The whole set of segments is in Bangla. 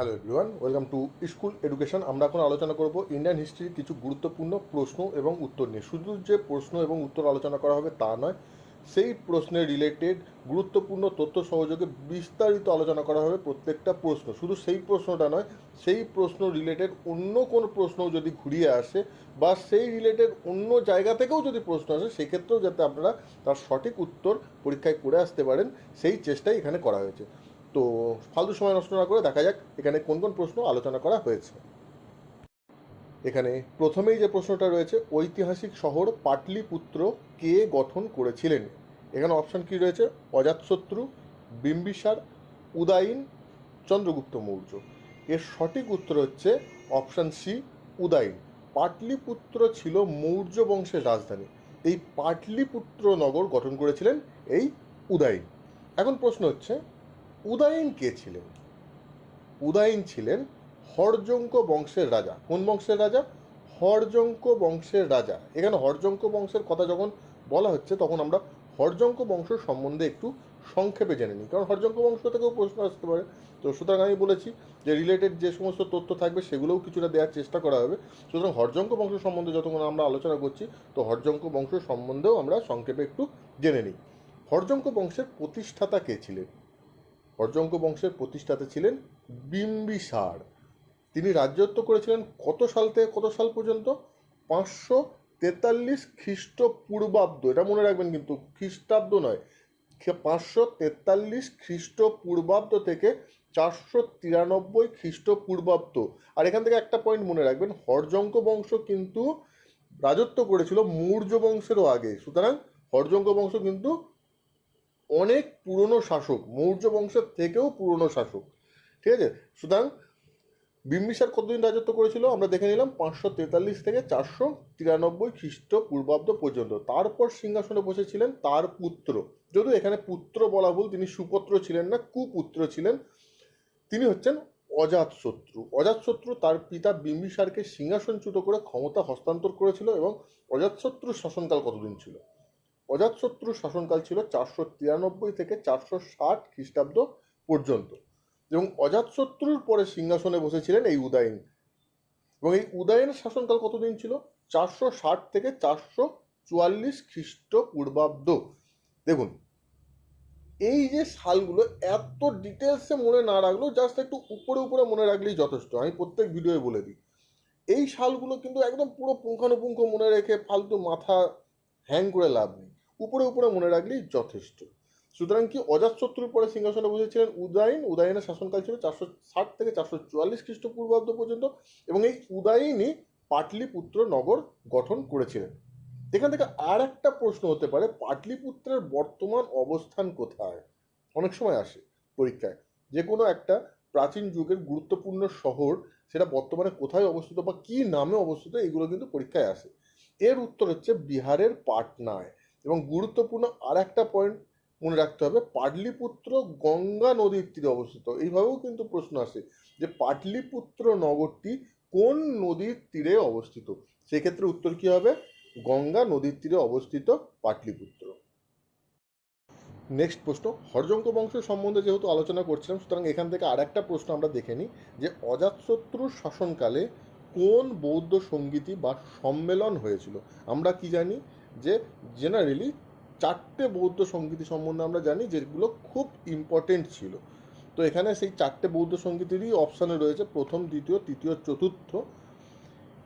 Hello everyone welcome to school education আমরা এখন আলোচনা করব ইন্ডিয়ান হিস্ট্রির কিছু গুরুত্বপূর্ণ প্রশ্ন এবং উত্তর নিয়ে। শুধু যে প্রশ্ন এবং উত্তর আলোচনা করা হবে তা নয়, সেই প্রশ্নের রিলেটেড গুরুত্বপূর্ণ তথ্য সহযোগে বিস্তারিত আলোচনা করা হবে প্রত্যেকটা প্রশ্ন। শুধু সেই প্রশ্নটা নয়, সেই প্রশ্ন রিলেটেড অন্য কোনো প্রশ্ন যদি ঘুরিয়ে আসে বা সেই রিলেটেড অন্য জায়গা থেকেও যদি প্রশ্ন আসে, সেক্ষেত্রেও যাতে আপনারা তার সঠিক উত্তর পরীক্ষায় করে আসতে পারেন, সেই চেষ্টাই এখানে করা হয়েছে। তো ফালতু সময় নষ্ট না করে দেখা যাক এখানে কোন কোন প্রশ্ন আলোচনা করা হয়েছে। এখানে প্রথমেই যে প্রশ্নটা রয়েছে, ঐতিহাসিক শহর পাটলিপুত্র কে গঠন করেছিলেন? এখানে অপশন কি রয়েছে? অজাতশত্রু বিম্বিসার, উদয়ন, চন্দ্রগুপ্ত মৌর্য। এর সঠিক উত্তর হচ্ছে অপশান সি উদয়ন। পাটলিপুত্র ছিল মৌর্য বংশের রাজধানী। এই পাটলিপুত্র নগর গঠন করেছিলেন এই উদয়ন। এখন প্রশ্ন হচ্ছে উদয়ন কে ছিলেন? উদয়ন ছিলেন হরজঙ্ক বংশের রাজা। কোন বংশের রাজা? হরজঙ্ক বংশের রাজা। এখানে হরজঙ্ক বংশের কথা যখন বলা হচ্ছে, তখন আমরা হরজঙ্ক বংশ সম্বন্ধে একটু সংক্ষেপে জেনে নিই। কারণ হরজঙ্ক বংশ থেকেও প্রশ্ন আসতে পারে। তো সুতরাং আমি বলেছি যে রিলেটেড যে সমস্ত তথ্য থাকবে, সেগুলোও কিছুটা দেওয়ার চেষ্টা করা হবে। সুতরাং হরজঙ্ক বংশ সম্বন্ধে যতক্ষণ আমরা আলোচনা করছি, তো হরজঙ্ক বংশ সম্বন্ধেও আমরা সংক্ষেপে একটু জেনে নিই। হরজঙ্ক বংশের প্রতিষ্ঠাতা কে ছিলেন? হরজঙ্ক বংশের প্রতিষ্ঠাতা ছিলেন বিম্বিসার তিনি রাজ্যত্ব করেছিলেন কত সাল থেকে কত সাল পর্যন্ত? পাঁচশো তেতাল্লিশ খ্রিস্টপূর্বাব্দ। এটা মনে রাখবেন কিন্তু খ্রিস্টাব্দ নয়। পাঁচশো তেতাল্লিশ খ্রিস্টপূর্বাব্দ থেকে চারশো তিরানব্বই খ্রিস্টপূর্বাব্দ। আর এখান থেকে একটা পয়েন্ট মনে রাখবেন হরজঙ্ক বংশ কিন্তু রাজত্ব করেছিল মৌর্য বংশেরও আগে। সুতরাং হরজঙ্ক বংশ কিন্তু অনেক পুরনো শাসক, মৌর্য বংশের থেকেও পুরনো শাসক। ঠিক আছে? সুতরাং বিম্বিসার কতদিন রাজত্ব করেছিল? আমরা দেখে নিলাম পাঁচশো তেতাল্লিশ থেকে চারশো তিরানব্বই খ্রিস্টপূর্বাব্দ পর্যন্ত। তারপর সিংহাসনে বসেছিলেন তার পুত্র। যদিও এখানে পুত্র বলা ভুল, তিনি সুপুত্র ছিলেন না, কুপুত্র ছিলেন। তিনি হচ্ছেন অজাতশত্রু অজাতশত্রু তার পিতা বিম্বিসারকে সিংহাসনচ্যুত করে ক্ষমতা হস্তান্তর করেছিল এবং অজাতশত্রুর শাসনকাল কতদিন ছিল? অজাতশত্রুর শাসনকাল ছিল চারশো তিরানব্বই থেকে চারশো ষাট খ্রিস্টাব্দ পর্যন্ত। এবং অজাতশত্রুর পরে সিংহাসনে বসেছিলেন এই উদয়ন। এবং এই উদয়নের শাসনকাল কতদিন ছিল? চারশো ষাট থেকে চারশো চুয়াল্লিশ খ্রিস্টপূর্বাব্দ। দেখুন, এই যে সালগুলো এত ডিটেলসে মনে না রাখলেও জাস্ট একটু উপরে উপরে মনে রাখলেই যথেষ্ট। আমি প্রত্যেক ভিডিওয়ে বলে দিই, এই সালগুলো কিন্তু একদম পুরো পুঙ্খানুপুঙ্খ মনে রেখে ফালতু মাথা হ্যাং করে লাভ নেই। উপরে উপরে মনে রাখলেই যথেষ্ট। সুতরাং কি অজাতশত্রুর পরে সিংহাসনে বসেছিলেন উদয়ন? উদয়নের শাসনকাল ছিল চারশো ষাট থেকে চারশো চুয়াল্লিশ খ্রিস্টপূর্বাব্দ পর্যন্ত এবং এই উদয়নই পাটলিপুত্র নগর গঠন করেছিলেন। এখান থেকে আর একটা প্রশ্ন হতে পারে, পাটলিপুত্রের বর্তমান অবস্থান কোথায়? অনেক সময় আসে পরীক্ষায়। যে কোনো একটা প্রাচীন যুগের গুরুত্বপূর্ণ শহর সেটা বর্তমানে কোথায় অবস্থিত বা কী নামে অবস্থিত এগুলো কিন্তু পরীক্ষায় আসে। এর উত্তর হচ্ছে বিহারের পাটনায়। এবং গুরুত্বপূর্ণ আর একটা পয়েন্ট মনে রাখতে হবে, পাটলিপুত্র গঙ্গা নদীর তীরে অবস্থিত। এইভাবেও কিন্তু প্রশ্ন আসে যে পাটলিপুত্র নগরটি কোন নদীর তীরে অবস্থিত? সেক্ষেত্রে উত্তর কি হবে? গঙ্গা নদীর তীরে অবস্থিত পাটলিপুত্র। নেক্সট প্রশ্ন হরজঙ্ক বংশ সম্বন্ধে যেহেতু আলোচনা করছিলাম, সুতরাং এখান থেকে আর একটা প্রশ্ন আমরা দেখে নিই যে অজাতশত্রুর শাসনকালে কোন বৌদ্ধ সঙ্গীতি বা সম্মেলন হয়েছিল? আমরা কি জানি? যে জেনারেলি চারটে বৌদ্ধ সঙ্গীতি সম্বন্ধে আমরা জানি যেগুলো খুব ইম্পর্টেন্ট ছিল। তো এখানে সেই চারটে বৌদ্ধ সঙ্গীতেরই অপশানে রয়েছে প্রথম, দ্বিতীয়, তৃতীয়, চতুর্থ।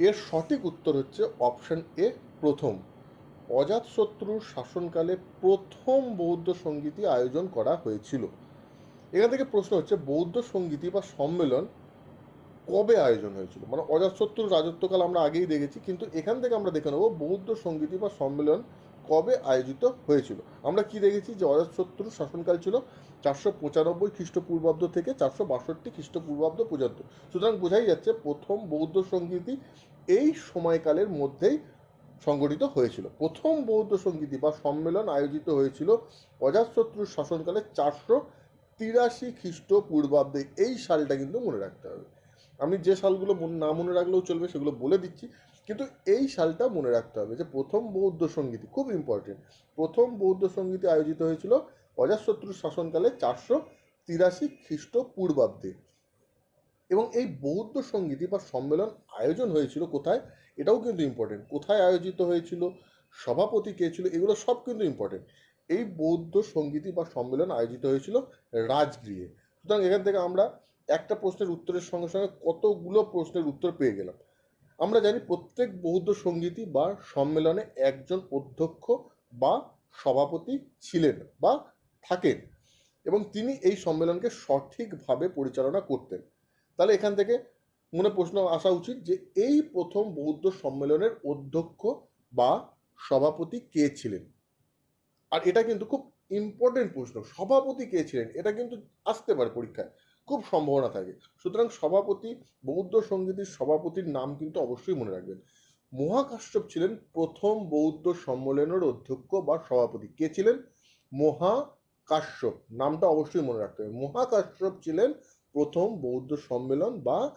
এর সঠিক উত্তর হচ্ছে অপশান এ প্রথম। অজাতশত্রুর শাসনকালে প্রথম বৌদ্ধ সঙ্গীতি আয়োজন করা হয়েছিল। এখান থেকে প্রশ্ন হচ্ছে বৌদ্ধ সঙ্গীতি বা সম্মেলন কবে আয়োজন হয়েছিল? মানে অজাতশত্রুর রাজত্বকাল আমরা আগেই দেখেছি, কিন্তু এখান থেকে আমরা দেখে নেব বৌদ্ধ সঙ্গীতি বা সম্মেলন কবে আয়োজিত হয়েছিল। আমরা কি দেখেছি যে অজাতশত্রুর শাসনকাল ছিল চারশো পঁচানব্বই খ্রিস্টপূর্বাব্দ থেকে চারশো বাষট্টি খ্রিস্টপূর্বাব্দ পর্যন্ত। সুতরাং বোঝাই যাচ্ছে প্রথম বৌদ্ধ সঙ্গীতি এই সময়কালের মধ্যেই সংগঠিত হয়েছিল। প্রথম বৌদ্ধ সঙ্গীতি বা সম্মেলন আয়োজিত হয়েছিল অজাতশত্রুর শাসনকালে চারশো তিরাশি খ্রিস্টপূর্বাব্দে। এই সালটা কিন্তু মনে রাখতে হবে। আমি যে সালগুলো না মনে রাখলেও চলবে সেগুলো বলে দিচ্ছি। কিন্তু এই সালটা মনে রাখতে হবে যে প্রথম বৌদ্ধ সঙ্গীতি খুব ইম্পর্টেন্ট প্রথম বৌদ্ধ সঙ্গীতি আয়োজিত হয়েছিল অজাতশত্রুর শাসনকালে চারশো তিরাশি খ্রিস্টপূর্বাব্দে। এবং এই বৌদ্ধ সঙ্গীতি বা সম্মেলন আয়োজন হয়েছিল কোথায়? এটাও কিন্তু ইম্পর্টেন্ট কোথায় আয়োজিত হয়েছিল? সভাপতি কে ছিল? এগুলো সব কিন্তু ইম্পর্টেন্ট এই বৌদ্ধ সঙ্গীতি বা সম্মেলন আয়োজিত হয়েছিল রাজগৃহে। সুতরাং এখান থেকে আমরা একটা প্রশ্নের উত্তরের সঙ্গে সঙ্গে কতগুলো প্রশ্নের উত্তর পেয়ে গেলাম। আমরা জানি প্রত্যেক বৌদ্ধ সঙ্গীতি বা সম্মেলনে একজন অধ্যক্ষ বা সভাপতি ছিলেন বা থাকেন এবং তিনি এই সম্মেলনকে সঠিকভাবে পরিচালনা করতেন। তাহলে এখান থেকে মনে প্রশ্ন আসা উচিত যে এই প্রথম বৌদ্ধ সম্মেলনের অধ্যক্ষ বা সভাপতি কে ছিলেন? আর এটা কিন্তু খুব ইম্পর্টেন্ট প্রশ্ন। সভাপতি কে ছিলেন? এটা কিন্তু আসতে পারে পরীক্ষায়। খুব সম্ভাবনা থাকে। সুতরাং সভাপতি, বৌদ্ধ সঙ্গীতের সভাপতির নাম কিন্তু অবশ্যই মনে রাখবেন। মহাকাশ্যপ ছিলেন প্রথম বৌদ্ধ সম্মেলনের অধ্যক্ষ বা সভাপতি। কে ছিলেন? মহাকাশ্যপ। নামটা অবশ্যই মনে রাখতে হবে। মহাকাশ্যপ ছিলেন প্রথম বৌদ্ধ সম্মেলন বা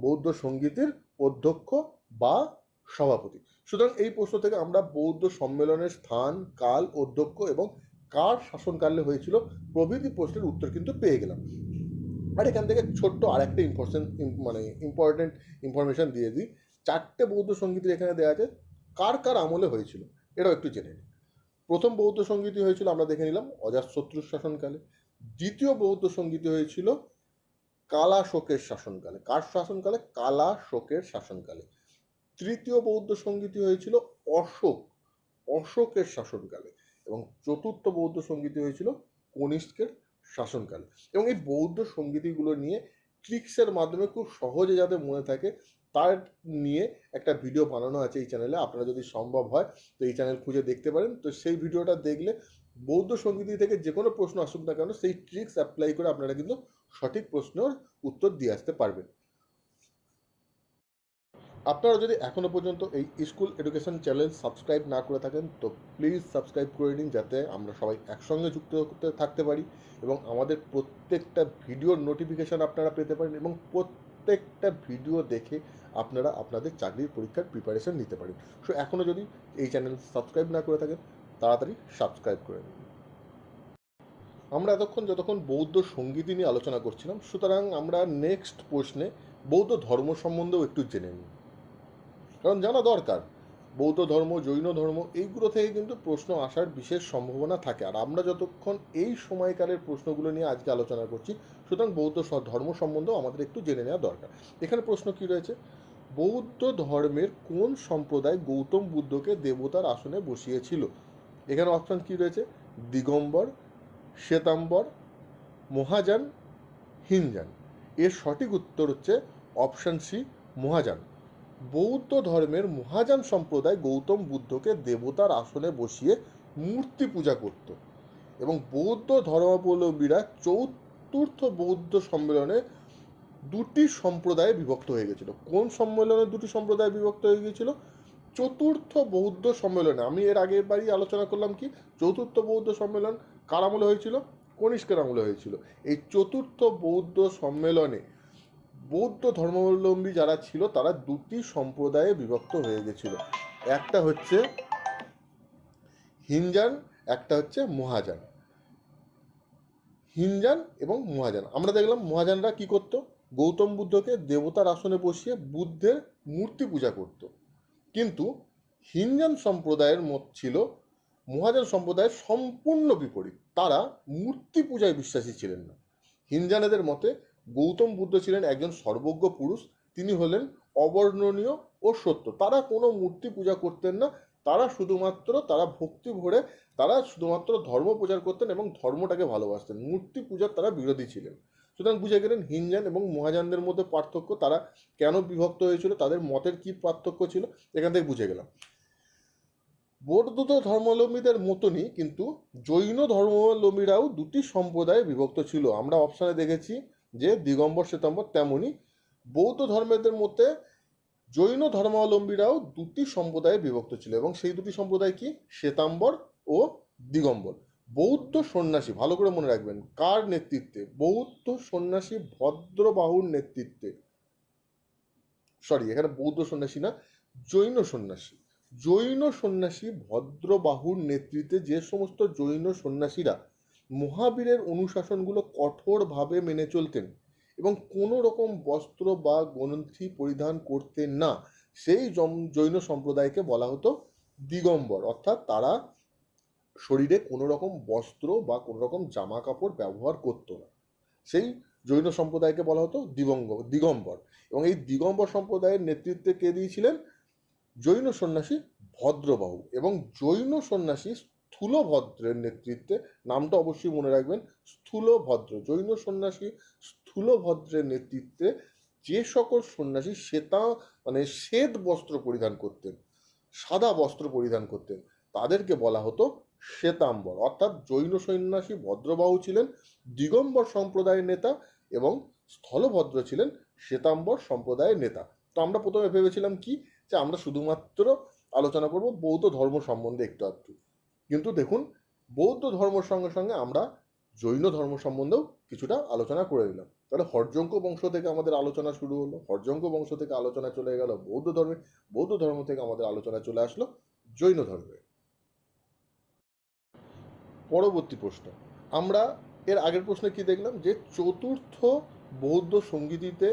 বৌদ্ধ সঙ্গীতের অধ্যক্ষ বা সভাপতি। সুতরাং এই প্রশ্ন থেকে আমরা বৌদ্ধ সম্মেলনের স্থান, কাল, অধ্যক্ষ এবং কার শাসনকালে হয়েছিল প্রভৃতি প্রশ্নের উত্তর কিন্তু পেয়ে গেলাম। আর এখান থেকে ছোট্ট আর একটা ইম্পর্টেন্ট মানে ইম্পর্টেন্ট ইনফরমেশন দিয়ে দিই। চারটে বৌদ্ধ সঙ্গীতের এখানে দেওয়া আছে, কার কার আমলে হয়েছিল? এটাও একটু জেনে নিই। প্রথম বৌদ্ধ সঙ্গীতি হয়েছিল, আমরা দেখে নিলাম অজাতশত্রুর শাসনকালে। দ্বিতীয় বৌদ্ধ সঙ্গীতি হয়েছিল, কালা শোকের শাসনকালে। কার শাসনকালে? কালা শোকের শাসনকালে। তৃতীয় বৌদ্ধ সঙ্গীতি হয়েছিল, অশোক। অশোকের শাসনকালে। এবং চতুর্থ বৌদ্ধ সঙ্গীতি হয়েছিল কনিষ্কের শাসনকালে। এবং এই বৌদ্ধ সঙ্গীতিগুলো নিয়ে ট্রিক্সের মাধ্যমে খুব সহজে যাতে মনে থাকে, তার নিয়ে একটা ভিডিও বানানো আছে এই চ্যানেলে। আপনারা যদি সম্ভব হয়, তো এই চ্যানেল খুঁজে দেখতে পারেন। তো সেই ভিডিওটা দেখলে বৌদ্ধ সঙ্গীতি থেকে যে কোনো প্রশ্ন আসুক না কেন, সেই ট্রিক্স অ্যাপ্লাই করে আপনারা কিন্তু সঠিক প্রশ্নের উত্তর দিয়ে আসতে পারবেন। আপনারা যদি এখনও পর্যন্ত এই স্কুল এডুকেশন চ্যানেল সাবস্ক্রাইব না করে থাকেন, তো প্লিজ সাবস্ক্রাইব করে নিন যাতে আমরা সবাই একসঙ্গে যুক্ত করতে থাকতে পারি এবং আমাদের প্রত্যেকটা ভিডিওর নোটিফিকেশান আপনারা পেতে পারেন এবং প্রত্যেকটা ভিডিও দেখে আপনারা আপনাদের চাকরির পরীক্ষার প্রিপারেশন নিতে পারেন। সো এখনও যদি এই চ্যানেল সাবস্ক্রাইব না করে থাকেন, তাড়াতাড়ি সাবস্ক্রাইব করে নিন। আমরা এতক্ষণ যতক্ষণ বৌদ্ধ সঙ্গীতি নিয়ে আলোচনা করছিলাম, সুতরাং আমরা নেক্সট প্রশ্নে বৌদ্ধ ধর্ম সম্বন্ধেও একটু জেনে নিই। কারণ জানা দরকার, বৌদ্ধ ধর্ম, জৈন ধর্ম, এইগুলো থেকে কিন্তু প্রশ্ন আসার বিশেষ সম্ভাবনা থাকে। আর আমরা যতক্ষণ এই সময়কালের প্রশ্নগুলো নিয়ে আজকে আলোচনা করছি, সুতরাং বৌদ্ধ ধর্ম সম্বন্ধেও আমাদের একটু জেনে নেওয়া দরকার। এখানে প্রশ্ন কি রয়েছে? বৌদ্ধ ধর্মের কোন সম্প্রদায় গৌতম বুদ্ধকে দেবতার আসনে বসিয়েছিল? এখানে অপশন কি রয়েছে? দিগম্বর, শ্বেতাম্বর, মহাযান হিনযান এর সঠিক উত্তর হচ্ছে অপশন সি মহাযান। বৌদ্ধ ধর্মের মহাযান সম্প্রদায় গৌতম বুদ্ধকে দেবতার আসনে বসিয়ে মূর্তি পূজা করত এবং বৌদ্ধ ধর্মাবলম্বীরা চতুর্থ বৌদ্ধ সম্মেলনে দুটি সম্প্রদায়ে বিভক্ত হয়ে গেছিল। কোন সম্মেলনে দুটি সম্প্রদায়ে বিভক্ত হয়ে গিয়েছিল? চতুর্থ বৌদ্ধ সম্মেলনে, আমি এর আগের বারই আলোচনা করলাম কি? চতুর্থ বৌদ্ধ সম্মেলন কার আমলে হয়েছিল? কনিষ্কের আমলে হয়েছিল। এই চতুর্থ বৌদ্ধ সম্মেলনে বৌদ্ধ ধর্মাবলম্বী যারা ছিল, তারা দুটি সম্প্রদায়ে বিভক্ত হয়ে গেছিল। একটা হচ্ছে হিনজান, একটা হচ্ছে মহাযান। হিনজান এবং মহাযান। আমরা দেখলাম মহাযানরা কি করত? গৌতম বুদ্ধকে দেবতার আসনে বসিয়ে বুদ্ধের মূর্তি পূজা করত। কিন্তু হিনজান সম্প্রদায়ের মত ছিল, মহাযান সম্প্রদায়ের সম্পূর্ণ বিপরীত। তারা মূর্তি পূজায় বিশ্বাসী ছিলেন না। হিনজানেদের মতে গৌতম বুদ্ধ ছিলেন একজন সর্বজ্ঞ পুরুষ। তিনি হলেন অবর্ণনীয় ও সত্য। তারা কোনো মূর্তি পূজা করতেন না। তারা শুধুমাত্র, তারা ভক্তি ভরে, তারা শুধুমাত্র ধর্ম প্রচার করতেন এবং ধর্মটাকে ভালোবাসতেন। মূর্তি পূজার তারা বিরোধী ছিলেন। সুতরাং বুঝে গেলেন, হিনজান এবং মহাজানদের মধ্যে পার্থক্য, তারা কেন বিভক্ত হয়েছিল, তাদের মতের কি পার্থক্য ছিল, এখান থেকে বুঝে গেলাম। বৌদ্ধ ধর্মাবলম্বীদের মতনই কিন্তু জৈন ধর্মাবলম্বীরাও দুটি সম্প্রদায়ে বিভক্ত ছিল। আমরা অপশানে দেখেছি যে দিগম্বর শ্বেতাম্বর তেমনই বৌদ্ধ ধর্মেদের মধ্যে জৈন ধর্মাবলম্বীরাও দুটি সম্প্রদায়ে বিভক্ত ছিল এবং সেই দুটি সম্প্রদায় কি? শ্বেতাম্বর ও দিগম্বর। বৌদ্ধ সন্ন্যাসী, ভালো করে মনে রাখবেন, কার নেতৃত্বে? বৌদ্ধ সন্ন্যাসী ভদ্রবাহুর নেতৃত্বে। সরি এখানে বৌদ্ধ সন্ন্যাসী না, জৈন সন্ন্যাসী। জৈন সন্ন্যাসী ভদ্রবাহুর নেতৃত্বে যে সমস্ত জৈন সন্ন্যাসীরা মহাবীরের অনুশাসনগুলো কঠোরভাবে মেনে চলতেন এবং কোনো রকম বস্ত্র বা গ্রন্থি পরিধান করতেন না। সেই জৈন সম্প্রদায়কে বলা হতো দিগম্বর। অর্থাৎ তারা শরীরে কোনো রকম বস্ত্র বা কোনো রকম জামা কাপড় ব্যবহার করতো না। সেই জৈন সম্প্রদায়কে বলা হতো দিগঙ্গ দিগম্বর। এবং এই দিগম্বর সম্প্রদায়ের নেতৃত্বে কে দিয়েছিলেন? জৈন সন্ন্যাসী ভদ্রবাহু। এবং জৈন সন্ন্যাসী স্থূলভদ্রের নেতৃত্বে, নামটা অবশ্যই মনে রাখবেন, স্থূলভদ্র, জৈন সন্ন্যাসী স্থূলভদ্রের নেতৃত্বে যে সকল সন্ন্যাসী শ্বেতা মানে শ্বেত বস্ত্র পরিধান করতেন, সাদা বস্ত্র পরিধান করতেন, তাদেরকে বলা হতো শ্বেতাম্বর। অর্থাৎ জৈন সন্ন্যাসী ভদ্রবাহু ছিলেন দিগম্বর সম্প্রদায়ের নেতা এবং স্থলভদ্র ছিলেন শ্বেতাম্বর সম্প্রদায়ের নেতা। তো আমরা প্রথমে ভেবেছিলাম কি? যে আমরা শুধুমাত্র আলোচনা করব বৌদ্ধ ধর্ম সম্বন্ধে একটু আধটু। কিন্তু দেখুন, বৌদ্ধ ধর্মের সঙ্গে সঙ্গে আমরা জৈন ধর্ম সম্বন্ধেও কিছুটা আলোচনা করে নিলাম। তাহলে হরজঙ্ক বংশ থেকে আমাদের আলোচনা শুরু হলো, হরজঙ্ক বংশ থেকে আলোচনা চলে গেল বৌদ্ধ ধর্মে, বৌদ্ধ ধর্ম থেকে আমাদের আলোচনা চলে আসলো জৈন ধর্মে। পরবর্তী প্রশ্ন, আমরা এর আগের প্রশ্নে কি দেখলাম? যে চতুর্থ বৌদ্ধ সঙ্গীতিতে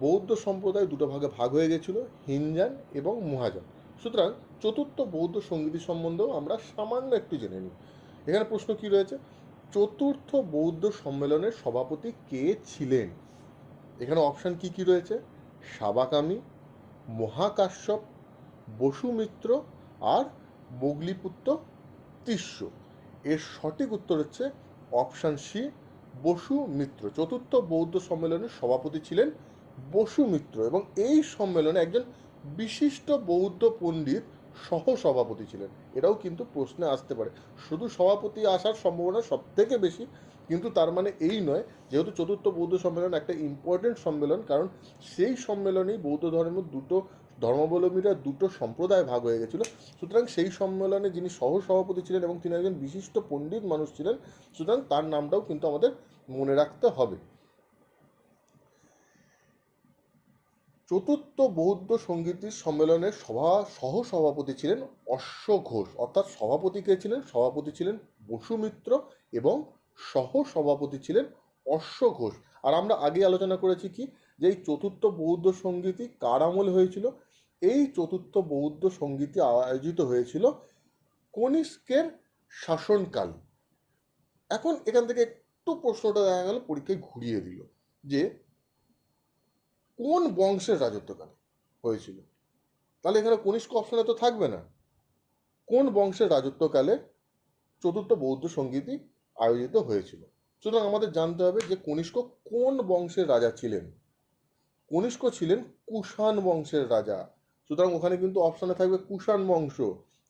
বৌদ্ধ সম্প্রদায় দুটো ভাগে ভাগ হয়ে গেছিল, হিনজান এবং মহাজান। সুতরাং চতুর্থ বৌদ্ধ সঙ্গীতি সম্বন্ধেও আমরা সামান্য একটু জেনে নিই। এখানে প্রশ্ন কি রয়েছে? চতুর্থ বৌদ্ধ সম্মেলনের সভাপতি কে ছিলেন? এখানে অপশান কি কি রয়েছে? সাবাকামি মহাকাশ্যপ, বসুমিত্র আর মোগলিপুত্র তিস্য। এর সঠিক উত্তর হচ্ছে অপশান সি বসু মিত্র চতুর্থ বৌদ্ধ সম্মেলনের সভাপতি ছিলেন বসু মিত্র এবং এই সম্মেলনে একজন বিশিষ্ট বৌদ্ধ পণ্ডিত সহ সভাপতি ছিলেন। এটাও কিন্তু প্রশ্নে আসতে পারে। শুধু সভাপতি আসার সম্ভাবনা সব থেকে বেশি, কিন্তু তার মানে এই নয়, যেহেতু চতুর্থ বৌদ্ধ সম্মেলন একটা ইম্পর্টেন্ট সম্মেলন, কারণ সেই সম্মেলনেই বৌদ্ধ ধর্মের দুটো ধর্মাবলম্বীরা দুটো সম্প্রদায় ভাগ হয়ে গেছিল। সুতরাং সেই সম্মেলনে যিনি সহ সভাপতি ছিলেন এবং তিনি একজন বিশিষ্ট পণ্ডিত মানুষ ছিলেন, সুতরাং তার নামটাও কিন্তু আমাদের মনে রাখতে হবে। চতুর্থ বৌদ্ধ সঙ্গীতির সম্মেলনের সভা সহ সভাপতি ছিলেন অশ্ব ঘোষ অর্থাৎ সভাপতি কে ছিলেন? সভাপতি ছিলেন বসুমিত্র এবং সহ সভাপতি ছিলেন অশ্ব ঘোষ আর আমরা আগে আলোচনা করেছি কি? যে এই চতুর্থ বৌদ্ধ সঙ্গীতি কার আমলে হয়েছিল? এই চতুর্থ বৌদ্ধ সঙ্গীতি আয়োজিত হয়েছিল কনিষ্কের শাসনকাল। এখন এখান থেকে একটু প্রশ্নটা দেখা গেল, পরীক্ষায় ঘুরিয়ে দিল যে কোন বংশের রাজত্বকালে হয়েছিল? তাহলে এখানে কনিষ্ক অপশনে তো থাকবে না। কোন বংশের রাজত্বকালে চতুর্থ বৌদ্ধ সঙ্গীতি আয়োজিত হয়েছিল? সুতরাং আমাদের জানতে হবে যে কনিষ্ক কোন বংশের রাজা ছিলেন? কনিষ্ক ছিলেন কুষাণ বংশের রাজা। সুতরাং ওখানে কিন্তু অপশানে থাকবে কুষাণ বংশ।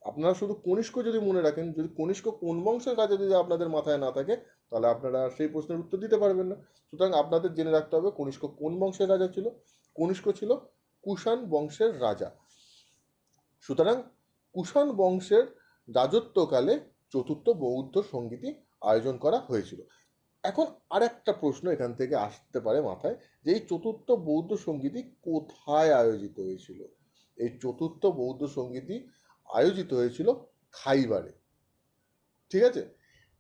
আপনারা শুধু কনিষ্ক যদি মনে রাখেন, যদি কনিষ্ক কোন বংশের রাজা যদি আপনাদের মাথায় না থাকে, তাহলে আপনারা সেই প্রশ্নের উত্তর দিতে পারবেন না। সুতরাং আপনাদের জেনে রাখতে হবে কনিষ্ক কোন বংশের রাজা ছিল? কনিষ্ক ছিল কুষাণ বংশের রাজা। সুতরাং কুষাণ বংশের রাজত্বকালে চতুর্থ বৌদ্ধ সঙ্গীতি আয়োজন করা হয়েছিল। এখন আরেকটা প্রশ্ন এখান থেকে আসতে পারে মাথায়, যে এই চতুর্থ বৌদ্ধ সঙ্গীতি কোথায় আয়োজিত হয়েছিল? এই চতুর্থ বৌদ্ধ সঙ্গীতি আয়োজিত হয়েছিল খাইবারে। ঠিক আছে?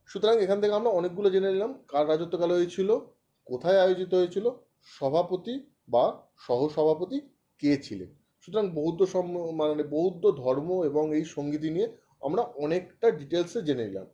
সুতরাং এখান থেকে আমরা অনেকগুলো জেনে নিলাম, কার রাজত্বকালে হয়েছিল, কোথায় আয়োজিত হয়েছিল, সভাপতি বা সহসভাপতি কে ছিলেন? সুতরাং বৌদ্ধ সম- মানে বৌদ্ধ ধর্ম এবং এই সঙ্গীতি নিয়ে আমরা অনেকটা ডিটেলসে জেনে নিলাম।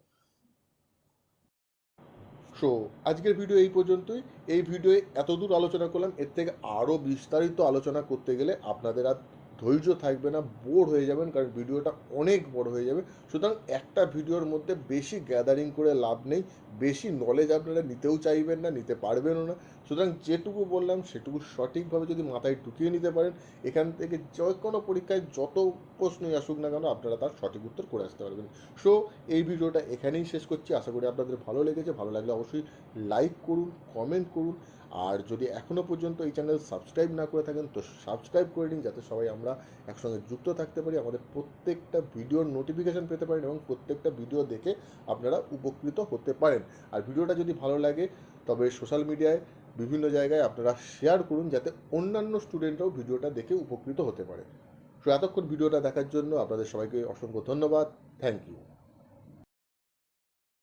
সো আজকের ভিডিও এই পর্যন্তই। এই ভিডিওয়ে এতদূর আলোচনা করলাম, এর থেকে আরও বিস্তারিত আলোচনা করতে গেলে আপনাদের আর ধৈর্য থাকবে না বোর হয়ে যাবেন কারণ ভিডিওটা অনেক বড় হয়ে যাবে। সুতরাং একটা ভিডিওর মধ্যে বেশি গ্যাদারিং করে লাভ নেই, বেশি নলেজ আপনারা নিতেও চাইবেন না, নিতে পারবেনও না। সুতরাং যেটুকু বললাম, সেটুকু সঠিকভাবে যদি মাথায় ঢুকিয়ে নিতে পারেন, এখান থেকে যে কোনো পরীক্ষায় যত প্রশ্নই আসুক না কেন, আপনারা তার সঠিক উত্তর করে আসতে পারবেন। সো এই ভিডিওটা এখানেই শেষ করছি। আশা করি আপনাদের ভালো লেগেছে। ভালো লাগলে অবশ্যই লাইক করুন কমেন্ট করুন। আর যদি এখনও পর্যন্ত এই চ্যানেল সাবস্ক্রাইব না করে থাকেন, তো সাবস্ক্রাইব করে নিন, যাতে সবাই আমরা একসঙ্গে যুক্ত থাকতে পারি। আমাদের প্রত্যেকটা ভিডিওর নোটিফিকেশান পেতে পারেন এবং প্রত্যেকটা ভিডিও দেখে আপনারা উপকৃত হতে পারেন। আর ভিডিওটা যদি ভালো লাগে, তবে সোশ্যাল মিডিয়ায় বিভিন্ন জায়গায় আপনারা শেয়ার করুন যাতে অন্যান্য স্টুডেন্টরাও ভিডিওটা দেখে উপকৃত হতে পারে। তো এতক্ষণ ভিডিওটা দেখার জন্য আপনাদের সবাইকে অসংখ্য ধন্যবাদ। Thank you